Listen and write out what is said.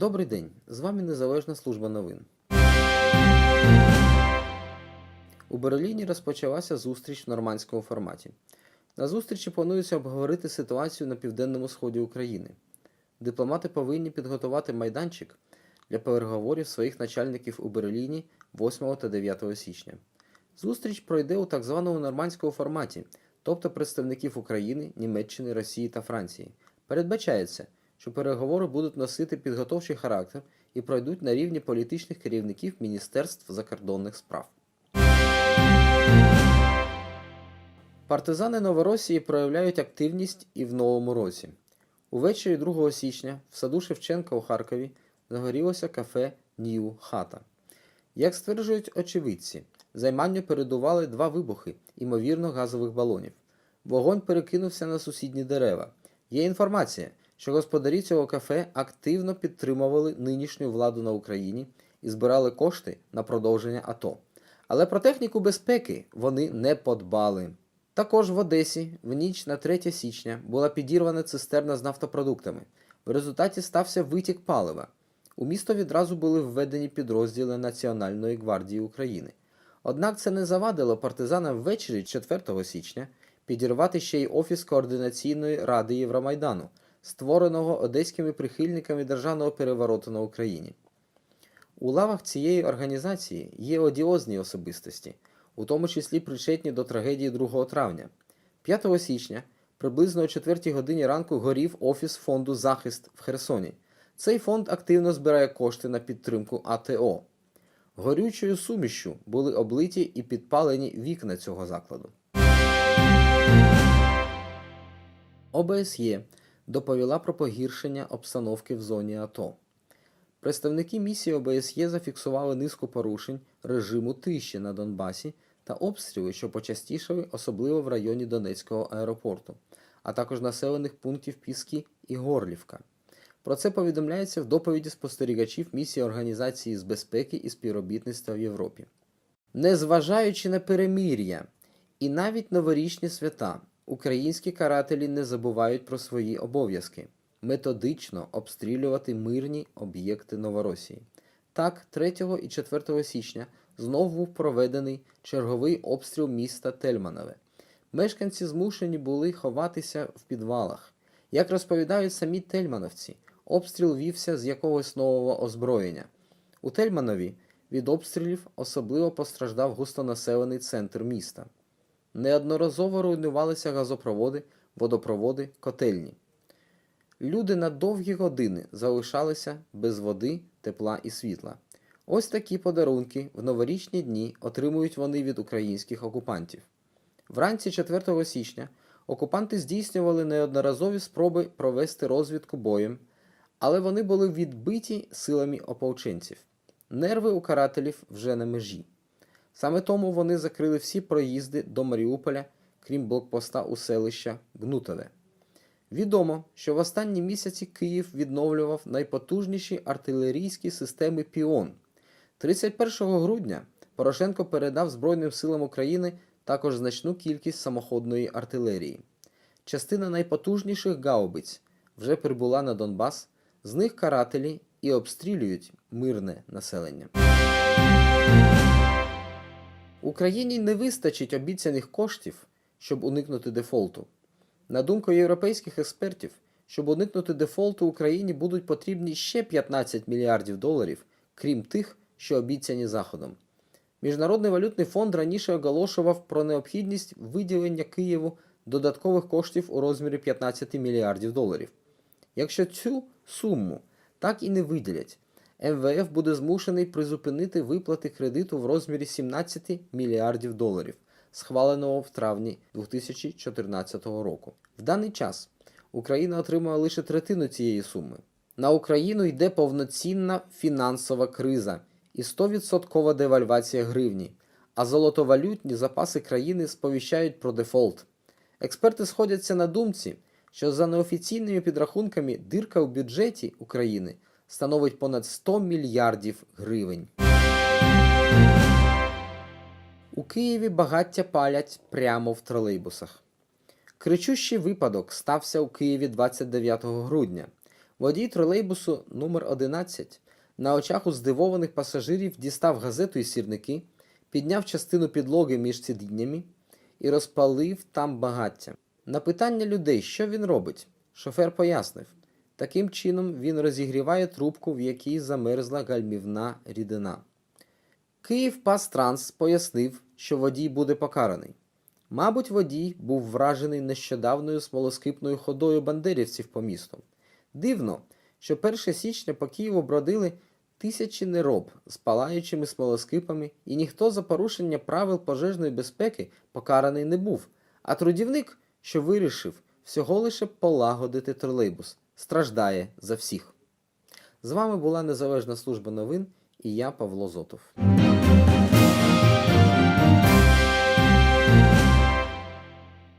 Добрий день! З вами Незалежна служба новин. У Берліні розпочалася зустріч в нормандському форматі. На зустрічі планується обговорити ситуацію на південному сході України. Дипломати повинні підготувати майданчик для переговорів своїх начальників у Берліні 8 та 9 січня. Зустріч пройде у так званому нормандському форматі, тобто представників України, Німеччини, Росії та Франції. Передбачається, що переговори будуть носити підготовчий характер і пройдуть на рівні політичних керівників Міністерств закордонних справ. Партизани Новоросії проявляють активність і в новому році. Увечері 2 січня в саду Шевченка у Харкові загорілося кафе Нью Хата. Як стверджують очевидці, займанню передували два вибухи, імовірно, газових балонів. Вогонь перекинувся на сусідні дерева. Є інформація, що господарі цього кафе активно підтримували нинішню владу на Україні і збирали кошти на продовження АТО. Але про техніку безпеки вони не подбали. Також в Одесі в ніч на 3 січня була підірвана цистерна з нафтопродуктами. В результаті стався витік палива. У місто відразу були введені підрозділи Національної гвардії України. Однак це не завадило партизанам ввечері 4 січня підірвати ще й офіс координаційної ради Євромайдану, створеного одеськими прихильниками державного перевороту на Україні. У лавах цієї організації є одіозні особистості, у тому числі причетні до трагедії 2 травня. 5 січня, приблизно о 4 годині ранку, горів офіс фонду Захист в Херсоні. Цей фонд активно збирає кошти на підтримку АТО. Горючою сумішю були облиті і підпалені вікна цього закладу. ОБСЄ доповіла про погіршення обстановки в зоні АТО. Представники місії ОБСЄ зафіксували низку порушень режиму тиші на Донбасі та обстріли, що почастішали, особливо в районі Донецького аеропорту, а також населених пунктів Піски і Горлівка. Про це повідомляється в доповіді спостерігачів місії Організації з безпеки і співробітництва в Європі. Незважаючи на перемир'я і навіть новорічні свята, українські карателі не забувають про свої обов'язки методично обстрілювати мирні об'єкти Новоросії. Так, 3 і 4 січня знов був проведений черговий обстріл міста Тельманове. Мешканці змушені були ховатися в підвалах. Як розповідають самі тельмановці, обстріл вівся з якогось нового озброєння. У Тельманові від обстрілів особливо постраждав густонаселений центр міста. Неодноразово руйнувалися газопроводи, водопроводи, котельні. Люди на довгі години залишалися без води, тепла і світла. Ось такі подарунки в новорічні дні отримують вони від українських окупантів. Вранці 4 січня окупанти здійснювали неодноразові спроби провести розвідку боєм, але вони були відбиті силами ополченців. Нерви у карателів вже на межі. Саме тому вони закрили всі проїзди до Маріуполя, крім блокпоста у селища Гнутове. Відомо, що в останні місяці Київ відновлював найпотужніші артилерійські системи Піон. 31 грудня Порошенко передав Збройним силам України також значну кількість самоходної артилерії. Частина найпотужніших гаубиць вже прибула на Донбас, з них карателі і обстрілюють мирне населення. Україні не вистачить обіцяних коштів, щоб уникнути дефолту. На думку європейських експертів, щоб уникнути дефолту Україні будуть потрібні ще 15 мільярдів доларів, крім тих, що обіцяні Заходом. Міжнародний валютний фонд раніше оголошував про необхідність виділення Києву додаткових коштів у розмірі 15 мільярдів доларів. Якщо цю суму так і не виділять, МВФ буде змушений призупинити виплати кредиту в розмірі 17 мільярдів доларів, схваленого в травні 2014 року. В даний час Україна отримує лише третину цієї суми. На Україну йде повноцінна фінансова криза і 100% девальвація гривні, а золотовалютні запаси країни сповіщають про дефолт. Експерти сходяться на думці, що за неофіційними підрахунками дирка у бюджеті України становить понад 100 мільярдів гривень. У Києві багаття палять прямо в тролейбусах. Кричущий випадок стався у Києві 29 грудня. Водій тролейбусу номер 11 на очах у здивованих пасажирів дістав газету і сірники, підняв частину підлоги між сидіннями і розпалив там багаття. На питання людей, що він робить, шофер пояснив. Таким чином він розігріває трубку, в якій замерзла гальмівна рідина. Київ Пастранс пояснив, що водій буде покараний. Мабуть, водій був вражений нещодавною смолоскипною ходою бандерівців по місту. Дивно, що 1 січня по Києву бродили тисячі нероб з палаючими смолоскипами, і ніхто за порушення правил пожежної безпеки покараний не був, а трудівник, що вирішив всього лише полагодити тролейбус, страждає за всіх. З вами була Незалежна служба новин і я Павло Зотов.